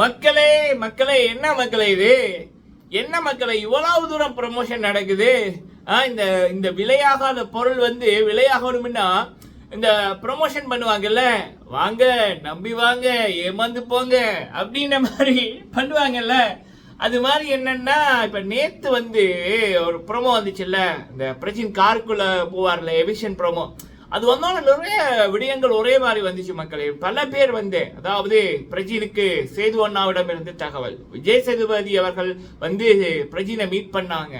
மக்களே மக்களே என்ன மக்களே இது? என்ன மக்களை இவ்வளவு தூரம் ப்ரமோஷன் நடக்குது? ஆ, இந்த இந்த விலையாகாத பொருள் வந்து விலையாகணும்னா இந்த ப்ரமோஷன் பண்ணுவாங்கல்ல? வாங்க நம்பி வாங்க ஏமாந்து போங்க அப்படின்ற மாதிரி பண்ணுவாங்கல்ல? அது மாதிரி என்னன்னா இப்ப நேத்து வந்து ஒரு ப்ரோமோ வந்துச்சுல்ல? இந்த பிரச்சின் காருக்குள்ள போவார்ல எவிஷன் ப்ரோமோ அது வந்தாலும் நிறைய விடயங்கள் ஒரே மாதிரி வந்துச்சு மக்களே. பல பேர் வந்து அதாவது பிரஜினுக்கு சேது அண்ணாவிடம் இருந்து தகவல். விஜய் சேதுபதி அவர்கள் வந்து பிரஜினை மீட் பண்ணாங்க.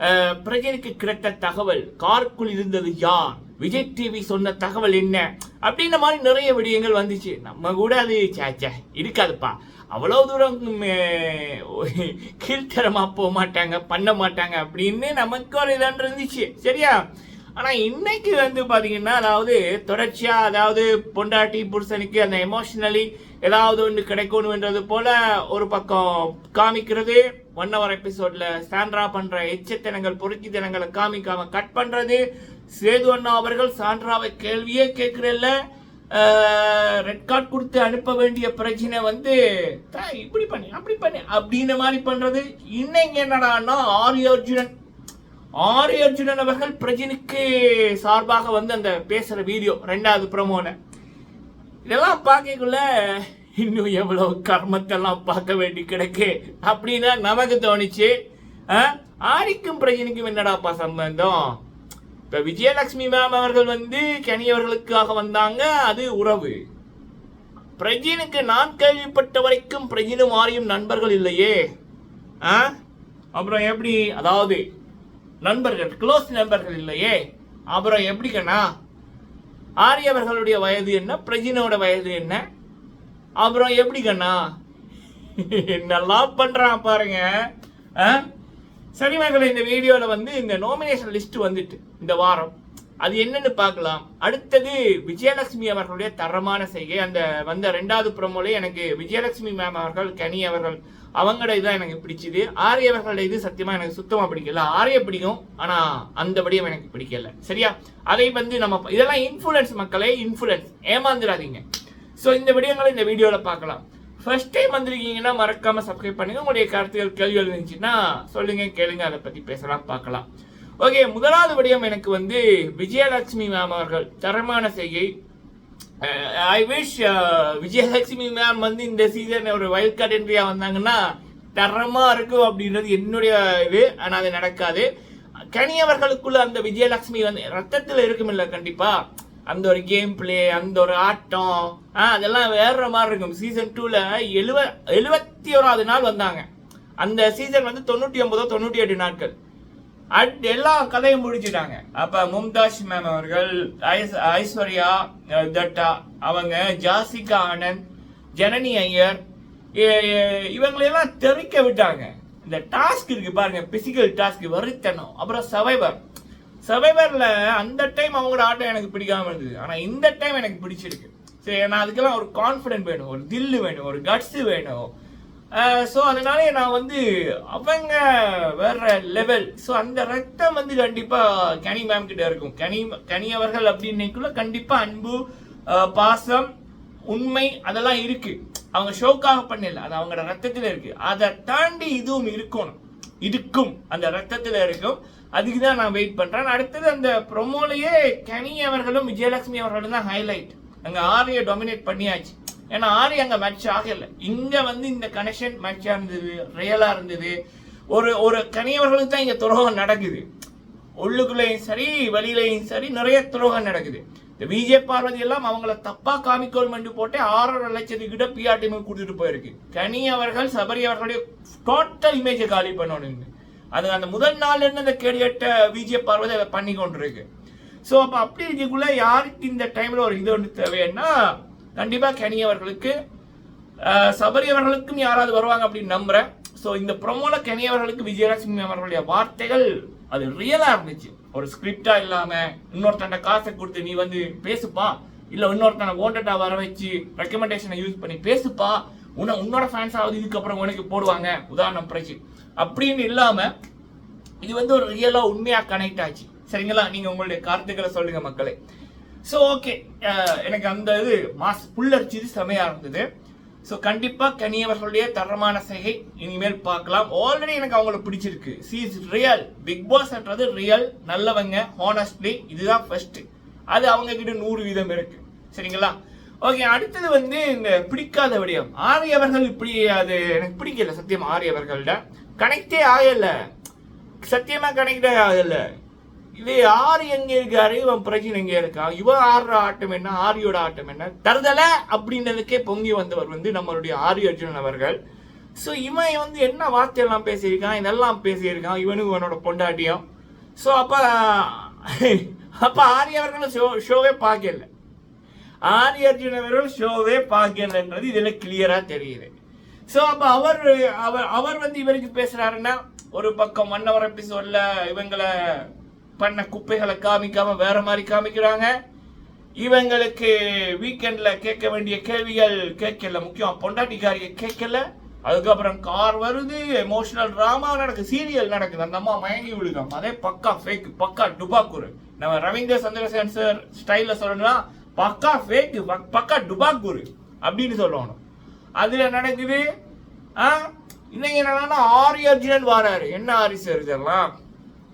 அஹ், பிரஜினுக்கு கிடைத்த தகவல் காருக்குள் இருந்தது யார்? விஜய் டிவி சொன்ன தகவல் என்ன? அப்படின்ற மாதிரி நிறைய விடயங்கள் வந்துச்சு. நம்ம கூட அது சேச்சே இருக்காதுப்பா. அவ்வளவு தூரம் அஹ், கீழ்த்தரமா போக மாட்டாங்க பண்ண மாட்டாங்க அப்படின்னு நமக்கு ஒரு இதான் இருந்துச்சு. சரியா? ஆனா இன்னைக்கு வந்து பாத்தீங்கன்னா அதாவது தொடர்ச்சியா அதாவது பொண்டாட்டி புருஷனுக்கு அந்த எமோஷனலி ஏதாவது ஒன்று கிடைக்கணும்ன்றது போல ஒரு பக்கம் காமிக்கிறது. ஒன் ஹவர் எபிசோட்ல சாண்ட்ரா பண்ற எச்சத்தனங்கள் பொறுக்கித்தனங்களை காமிக்காம கட் பண்றது. சேது அண்ணா அவர்கள் சாண்ட்ராவை கேள்வியே கேட்கிறல்ல. ரெட் கார்டு கொடுத்து அனுப்ப வேண்டிய பிரச்சனை வந்து இப்படி பண்ணு அப்படி பண்ணு அப்படின்ற மாதிரி பண்றது. இன்னைக்கு என்னடான்னா ஆரிய ஆரி அர்ஜுனன் அவர்கள் பிரஜினுக்கு சார்பாக வந்து அந்த பேசுகிற வீடியோ ரெண்டாவது ப்ரமோன இதெல்லாம் பார்க்கக்குள்ள இன்னும் எவ்வளோ கர்மத்தெல்லாம் பார்க்க வேண்டி கிடக்கு அப்படின்னா நமக்கு தோணிச்சு. ஆ? ஆரிக்கும் பிரஜினுக்கும் என்னடாப்பா சம்பந்தம்? இப்போ விஜயலட்சுமி மேம் அவர்கள் வந்து கனியவர்களுக்காக வந்தாங்க அது உறவு. பிரஜினுக்கு நான் கேள்விப்பட்ட வரைக்கும் பிரஜினும் ஆரியும் நண்பர்கள் இல்லையே. ஆ? அப்புறம் எப்படி? அதாவது நண்பர்கள் க்ளோஸ் நண்பர்கள் இல்லையே? அப்புறம் எப்படிக்கண்ணா ஆரியவர்களுடைய வயது என்ன? பிரஜினோட வயது என்ன? அப்புறம் எப்படிக்கண்ணா என்னெல்லாம் பண்ணுறான் பாருங்க. ஆ? சரி மகளே இந்த வீடியோவில் வந்து இந்த நாமினேஷன் லிஸ்ட் வந்துட்டு இந்த வாரம். அது என்னன்னு பார்க்கலாம். அடுத்தது விஜயலட்சுமி அவர்களுடைய தரமான செய்கை. அந்த வந்த ரெண்டாவது ப்ரோமோல எனக்கு விஜயலட்சுமி மேம் அவர்கள் கனி அவர்கள் அவங்களோட இதான் எனக்கு பிடிச்சது. ஆரிய அவர்களோட இது சத்தியமா எனக்கு சுத்தமா பிடிக்கல. ஆரிய பிடிக்கும் ஆனா அந்த படியும் எனக்கு பிடிக்கல. சரியா? அதை வந்து நம்ம இதெல்லாம் இன்ஃபுளுன்ஸ் மக்களே இன்ஃபுளுன்ஸ் ஏமாந்துடாதீங்க ஸோ இந்த விடயங்களை இந்த வீடியோவில் பார்க்கலாம். ஃபர்ஸ்ட் டைம் வந்திருக்கீங்கன்னா மறக்காம சப்ஸ்கிரைப் பண்ணுங்க. உங்களுடைய கருத்துக்கள் கேள்விகள் இருந்துச்சுன்னா சொல்லுங்க கேளுங்க. அதை பத்தி பேசலாம் பார்க்கலாம். ஓகே முதலாவது விடயம் எனக்கு வந்து விஜயலட்சுமி மேம் அவர்கள் தரமான செய்கை. ஐ விஷ் விஜயலட்சுமி மேம் வந்து இந்த சீசன் ஒரு வைல்ட் கார்டு என்ட்ரியா வந்தாங்கன்னா தரமா இருக்கும் அப்படின்றது என்னுடைய இது. ஆனால் அது நடக்காது. கனி அவர்களுக்குள்ள அந்த விஜயலட்சுமி வந்து ரத்தத்துல இருக்குமில்ல கண்டிப்பா. அந்த ஒரு கேம் பிளே அந்த ஒரு ஆட்டம் ஆ, அதெல்லாம் வேற மாதிரி இருக்கும். சீசன் டூல எழுவ எழுபத்தி ஓராவது நாள் வந்தாங்க. அந்த சீசன் வந்து தொண்ணூற்றி ஒன்பதோ தொண்ணூற்றி எட்டு நாட்கள். அட் எல்லா கதையும் முடிச்சிட்டாங்க. அப்ப மும்தாஜ் மேம் அவர்கள் ஐஸ்- ஐஸ்வர்யா தட்டா அவங்க ஜாசிகா ஆனந்த் ஜனனி ஐயர் இவங்களையெல்லாம் தெறிக்க விட்டாங்க. இந்த டாஸ்க் இருக்கு பாருங்க பிசிக்கல் டாஸ்க் வரித்தனம் அப்புறம் சவைவர் சவைவர்ல அந்த டைம் அவங்களோட ஆட்டம் எனக்கு பிடிக்காம இருந்தது. ஆனா இந்த டைம் எனக்கு பிடிச்சிருக்கு. சரி நான் அதுக்கெல்லாம் ஒரு கான்ஃபிடென்ட் வேணும் ஒரு தில்லு வேணும் ஒரு கட்ஸ் வேணும். ஸோ அதனால நான் வந்து அவங்க வேற லெவல் ஸோ அந்த ரத்தம் வந்து கண்டிப்பாக கனி மேம் கிட்ட இருக்கும். கனி கனி அவர்கள் அப்படின்னைக்குள்ள கண்டிப்பாக அன்பு பாசம் உண்மை அதெல்லாம் இருக்கு. அவங்க ஷோக்காக பண்ணல. அது அவங்களோட ரத்தத்தில் இருக்கு. அதை தாண்டி இதுவும் இருக்கணும். இருக்கும். அந்த ரத்தத்தில் இருக்கும். அதுக்கு தான் நான் வெயிட் பண்றேன். அடுத்தது அந்த ப்ரொமோலையே கனி அவர்களும் விஜயலட்சுமி அவர்களும் தான் ஹைலைட் அங்கே ஆரிய டொமினேட் பண்ணியாச்சு. ஏன்னா ஆறு அங்க மேட்ச் ஆகல. இங்க வந்து இந்த கனெக்ஷன் மேட்சா இருந்தது ரியலா இருந்தது. ஒரு ஒரு கனியவர்களுக்கு தான் இங்க துரோகம் நடக்குது. உள்ளுக்குள்ளேயும் சரி வெளியிலையும் சரி நிறைய துரோகம் நடக்குது. இந்த பிஜே பார்வதி எல்லாம் அவங்கள தப்பா காமிக்கணும் போட்டு ஆறரை லட்சத்துக்கிட்ட பிஆர் டீமுக்கு கொடுத்துட்டு போயிருக்கு. கனி அவர்கள் சபரி அவர்களுடைய டோட்டல் இமேஜை காலி பண்ணணும் அது அந்த முதல் நாள்ல இருந்து அந்த கேடியட்ட விஜே பார்வதி அதை பண்ணி கொண்டிருக்கு ஸோ அப்போ அப்படி இருக்கக்குள்ள யாருக்கு இந்த டைம்ல ஒரு இது ஒன்று தேவைன்னா கண்டிப்பாக கனி அவர்களுக்கு சபரி அவர்களுக்கும் யாராவது வருவாங்க அப்படின்னு நம்புறேன். ஸோ இந்த ப்ரொமோல கனி அவர்களுக்கு விஜயலட்சுமி அவர்களுடைய வார்த்தைகள் அது ரியலாக இருந்துச்சு. ஒரு ஸ்கிரிப்டா இல்லாம இன்னொருத்தண்ட காசை கொடுத்து நீ வந்து பேசுப்பா. இல்ல இன்னொருத்தனை ஓண்டட்டா வர வச்சு ரெக்கமெண்டேஷனை யூஸ் பண்ணி பேசுப்பா. உன்னை உன்னோட ஃபேன்ஸ் ஆகுது இதுக்கப்புறம் உனக்கு போடுவாங்க. உதாரணம் பிரச்சு அப்படின்னு இல்லாம இது வந்து ஒரு ரியலா உண்மையா கனெக்ட் ஆச்சு. சரிங்களா? நீங்க உங்களுடைய கருத்துக்களை சொல்லுங்க மக்களே. ஸோ ஓகே uh, எனக்கு அந்த இது மாஸ் புல்லரிச்சது செமையாக இருந்தது. ஸோ கண்டிப்பாக கனியவர்களுடைய தரமான செய்கை. இனிமேல் பார்க்கலாம். ஆல்ரெடி எனக்கு அவங்கள பிடிச்சிருக்கு. சி இஸ் ரியல் பிக் பாஸ்ன்றது ரியல் நல்லவங்க ஹானஸ்ட்லி இதுதான் ஃபர்ஸ்ட் அது அவங்க கிட்ட நூறு வீதம் இருக்கு. சரிங்களா? ஓகே அடுத்தது வந்து இந்த பிடிக்காத விடயம். ஆரியவர்கள் இப்படி அது எனக்கு பிடிக்கல சத்தியம் ஆரியவர்கள்ட கனெக்டே ஆகல. சத்தியமா கனெக்டே ஆகல. இது ஆறு எங்க இருக்காரு? இவன் பிரச்சனை எங்க இருக்கான் இவன் ஆடுற ஆட்டம் என்ன? ஆரியோட ஆட்டம் என்ன? தருதல அப்படின்றதுக்கே பொங்கி வந்தவர் வந்து நம்மளுடைய ஆரி அர்ஜுனன் அவர்கள். ஸோ இவன் வந்து என்ன வார்த்தையெல்லாம் பேசியிருக்கான்? இதெல்லாம் பேசியிருக்கான். இவனும் இவனோட பொண்டாட்டியும். ஸோ அப்போ அப்போ ஆரிய அவர்களும் ஷோ ஷோவே பார்க்கல. ஆரிய அர்ஜுன் அவர்கள் ஷோவே பார்க்கலன்றது இதில் கிளியராக தெரியுது. ஸோ அப்போ அவர் அவர் அவர் வந்து இவருக்கு பேசுகிறாருன்னா ஒரு பக்கம் ஒன் ஹவர் எபிசோட்ல இவங்களை பண்ண குப்பைகளை காமிக்காம வேற மாதிரி காமிக்கிறாங்க. இவங்களுக்கு வீக்கெண்ட்ல கேட்க வேண்டிய கேள்விகள் கேட்கல. முக்கியம் பொண்டாட்டிக்காரியை கேட்கல. அதுக்கப்புறம் கார் வருது எமோஷனல் ட்ராமா நடக்குது சீரியல் நடக்குது. அந்த அம்மா மயங்கி விழுகாம. அதே பக்கா ஃபேக் பக்கா டுபாக்கூர் நம்ம ரவீந்திர சந்திரசேகர் சார் ஸ்டைல்ல சொல்லணும்னா பக்கா ஃபேக் பக்கா டுபாக்கூர் அப்படின்னு சொல்லணும். அதுல நடக்குது ஆ? இன்னைக்கு என்னன்னா ஆரி அர்ஜுனன் வராரு. என்ன ஆரி சார் இதெல்லாம்?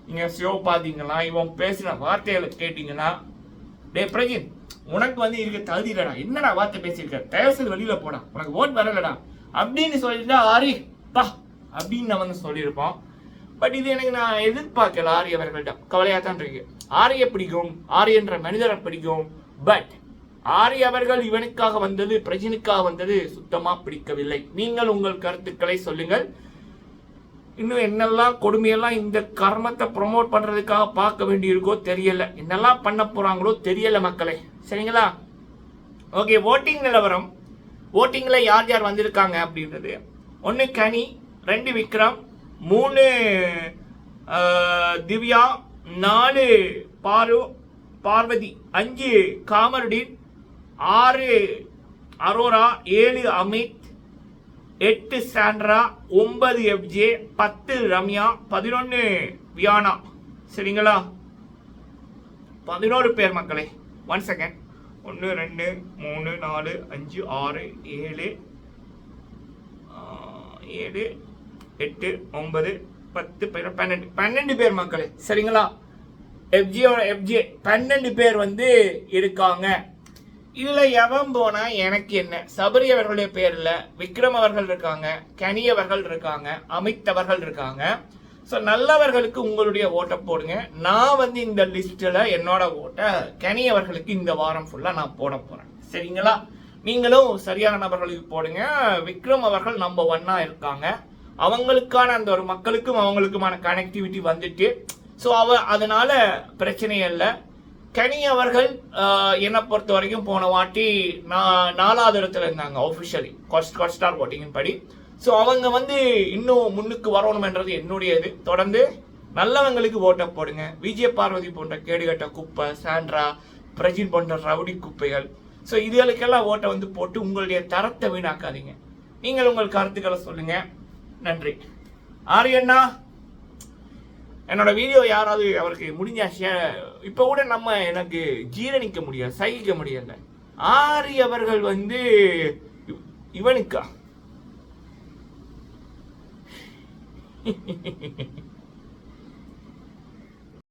நீங்கள் ஷோ பார்த்தீங்கன்னா இவன் பேசின வார்த்தைகளை கேட்டிங்கன்னா டே பிரஜின் உனக்கு வந்து இருக்க தகுதி இல்லடா. என்னடா வார்த்தை பேசியிருக்க? தயவுசெய்து வெளியில் போடா. உனக்கு ஓட் வரலடா. அப்படின்னு சொல்லிட்டு ஆரி பா அப்படின்னு நான் வந்து சொல்லியிருப்போம். பட் இது எனக்கு நான் எதிர்பார்க்கல ஆரி அவர்கள்ட்ட. கவலையாக தான் இருக்கு. ஆரிய பிடிக்கும். ஆரி என்ற மனிதரை பிடிக்கும். பட் ஆரி அவர்கள் இவனுக்காக வந்தது பிரஜினுக்காக வந்தது சுத்தமாக பிடிக்கவில்லை. நீங்கள் உங்கள் கருத்துக்களை சொல்லுங்கள். இன்னும் என்னெல்லாம் கொடுமையெல்லாம் இந்த கர்மத்தை ப்ரொமோட் பண்ணுறதுக்காக பார்க்க வேண்டியிருக்கோ தெரியல. என்னெல்லாம் பண்ண போகிறாங்களோ தெரியலை மக்களே. சரிங்களா? ஓகே ஓட்டிங் நிலவரம். ஓட்டிங்கில் யார் யார் வந்திருக்காங்க அப்படின்றது. ஒன்று கனி ரெண்டு விக்ரம் மூணு திவ்யா நாலு பாரு பார்வதி அஞ்சு காமருடின் ஆறு அரோரா ஏழு அமித் எட்டு சாண்ட்ரா ஒன்பது எஃப்ஜே பத்து ரம்யா பதினொன்று வியானா. சரிங்களா? பதினோரு பேர் மக்களே ஒன் செகண்ட் ஒன்று ரெண்டு மூணு நாலு அஞ்சு ஆறு ஏழு ஏழு எட்டு ஒன்பது பத்து பேர் பன்னெண்டு பன்னெண்டு பேர் மக்களே சரிங்களா? எஃப்ஜியோட எஃப்ஜே பன்னெண்டு பேர் வந்து இருக்காங்க. இதில் எவன் போனால் எனக்கு என்ன? சபரி அவர்களுடைய பேரில் விக்ரம் அவர்கள் இருக்காங்க கனி அவர்கள் இருக்காங்க அமித் அவர்கள் இருக்காங்க. ஸோ நல்லவர்களுக்கு உங்களுடைய ஓட்டை போடுங்க. நான் வந்து இந்த லிஸ்ட்டில் என்னோட ஓட்டை கனி அவர்களுக்கு இந்த வாரம் ஃபுல்லாக நான் போட போகிறேன் சரிங்களா? நீங்களும் சரியான நபர்களுக்கு போடுங்க. விக்ரம் அவர்கள் நம்ம ஒன்னாக இருக்காங்க. அவங்களுக்கான அந்த ஒரு மக்களுக்கும் அவங்களுக்குமான கனெக்டிவிட்டி வந்துட்டு ஸோ அவ அதனால பிரச்சனை இல்லை. கனி அவர்கள் என்னை பொறுத்த வரைக்கும் போன வாட்டி நான் நாலாவது இடத்துல இருந்தாங்க ஆஃபிஷியலி காஸ்ட் காஸ்ட் ஸ்டார் ஓட்டிங்கின் படி. ஸோ அவங்க வந்து இன்னும் முன்னுக்கு வரணுமென்றது என்னுடைய இது தொடர்ந்து நல்லவங்களுக்கு ஓட்டை போடுங்க. விஜய் பார்வதி போன்ற கேடுகட்ட குப்பை சாண்ட்ரா பிரஜின் போன்ற ரவுடி குப்பைகள். ஸோ இதுகளுக்கெல்லாம் ஓட்டை வந்து போட்டு உங்களுடைய தரத்தை வீணாக்காதீங்க. நீங்கள் உங்கள் கருத்துக்களை சொல்லுங்கள் நன்றி. ஆரியண்ணா என்னோட வீடியோ யாராவது அவருக்கு முடிஞ்சா ஷேர் இப்போ கூட நம்ம எனக்கு ஜீரணிக்க முடியாது சகிக்க முடியல. ஆரி அவர்கள் வந்து இவ- இவனுக்கா?